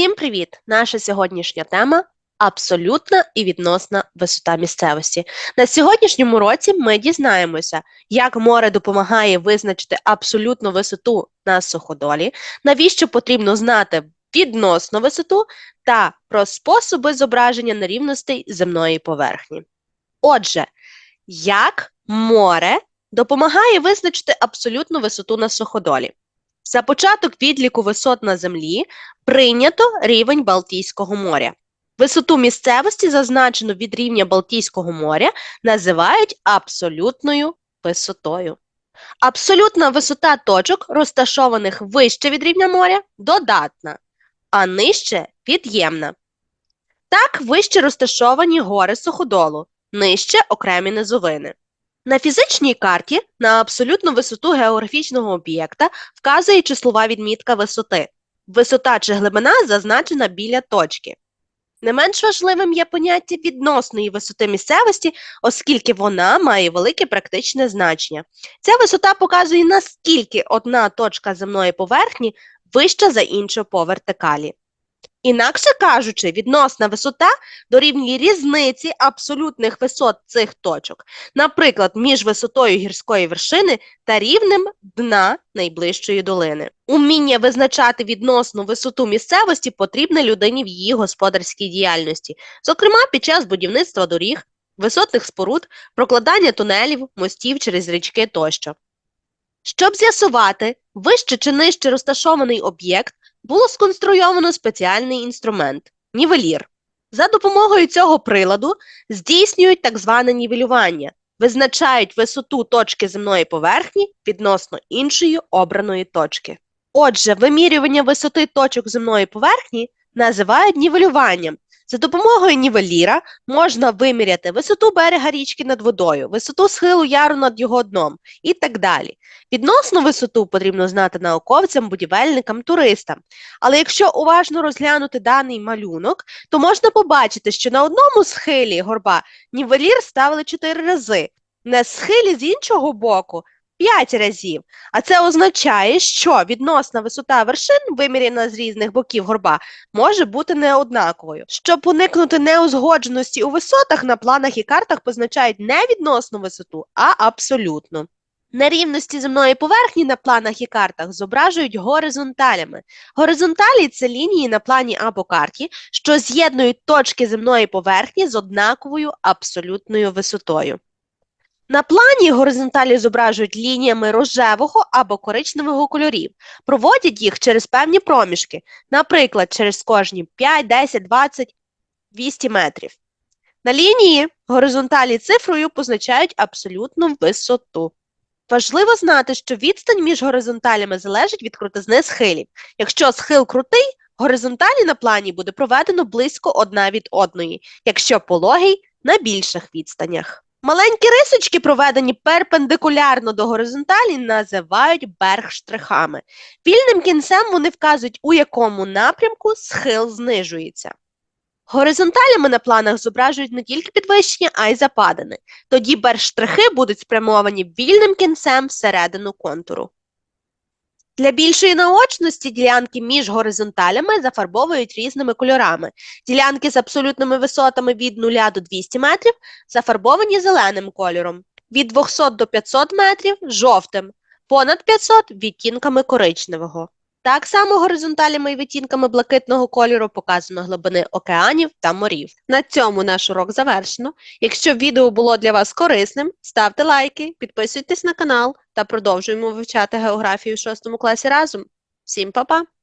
Всім привіт! Наша сьогоднішня тема абсолютна і відносна висота місцевості. На сьогоднішньому році ми дізнаємося, як море допомагає визначити абсолютну висоту на суходолі, навіщо потрібно знати відносну висоту та про способи зображення нерівностей земної поверхні. Отже, як море допомагає визначити абсолютну висоту на суходолі? За початок відліку висот на землі прийнято рівень Балтійського моря. Висоту місцевості, зазначену від рівня Балтійського моря, називають абсолютною висотою. Абсолютна висота точок, розташованих вище від рівня моря, додатна, а нижче від'ємна. Так вище розташовані гори суходолу, нижче окремі низовини. На фізичній карті на абсолютну висоту географічного об'єкта вказує числова відмітка висоти. Висота чи глибина зазначена біля точки. Не менш важливим є поняття відносної висоти місцевості, оскільки вона має велике практичне значення. Ця висота показує, наскільки одна точка земної поверхні вища за іншу по вертикалі. Інакше кажучи, відносна висота дорівнює різниці абсолютних висот цих точок, наприклад, між висотою гірської вершини та рівнем дна найближчої долини. Уміння визначати відносну висоту місцевості потрібне людині в її господарській діяльності, зокрема під час будівництва доріг, висотних споруд, прокладання тунелів, мостів через річки тощо. Щоб з'ясувати, вище чи нижче розташований об'єкт, було сконструйовано спеціальний інструмент нівелір. За допомогою цього приладу здійснюють так зване нівелювання, визначають висоту точки земної поверхні відносно іншої обраної точки. Отже, вимірювання висоти точок земної поверхні називають нівелюванням. За допомогою нівеліра можна виміряти висоту берега річки над водою, висоту схилу яру над його дном і так далі. Відносну висоту потрібно знати науковцям, будівельникам, туристам. Але якщо уважно розглянути даний малюнок, то можна побачити, що на одному схилі горба нівелір ставили 4 рази, на схилі з іншого боку 5 разів. А це означає, що відносна висота вершин, виміряна з різних боків горба, може бути неоднаковою. Щоб уникнути неузгодженості у висотах, на планах і картах позначають не відносну висоту, а абсолютну. Нерівності земної поверхні на планах і картах зображують горизонталями. Горизонталі це лінії на плані або карті, що з'єднують точки земної поверхні з однаковою абсолютною висотою. На плані горизонталі зображують лініями рожевого або коричневого кольорів, проводять їх через певні проміжки, наприклад, через кожні 5, 10, 20, 200 метрів. На лінії горизонталі цифрою позначають абсолютну висоту. Важливо знати, що відстань між горизонталями залежить від крутизни схилів. Якщо схил крутий, горизонталі на плані буде проведено близько одна від одної, якщо пологий на більших відстанях. Маленькі рисочки, проведені перпендикулярно до горизонталі, називають берг-штрихами. Вільним кінцем вони вказують, у якому напрямку схил знижується. Горизонталями на планах зображують не тільки підвищення, а й западини. Тоді берг-штрихи будуть спрямовані вільним кінцем всередину контуру. Для більшої наочності ділянки між горизонталями зафарбовують різними кольорами. Ділянки з абсолютними висотами від 0 до 200 метрів зафарбовані зеленим кольором, від 200 до 500 метрів жовтим, понад 500 відтінками коричневого. Так само горизонталями і відтінками блакитного кольору показано глибини океанів та морів. На цьому наш урок завершено. Якщо відео було для вас корисним, ставте лайки, підписуйтесь на канал та продовжуємо вивчати географію в 6 класі разом. Всім па-па!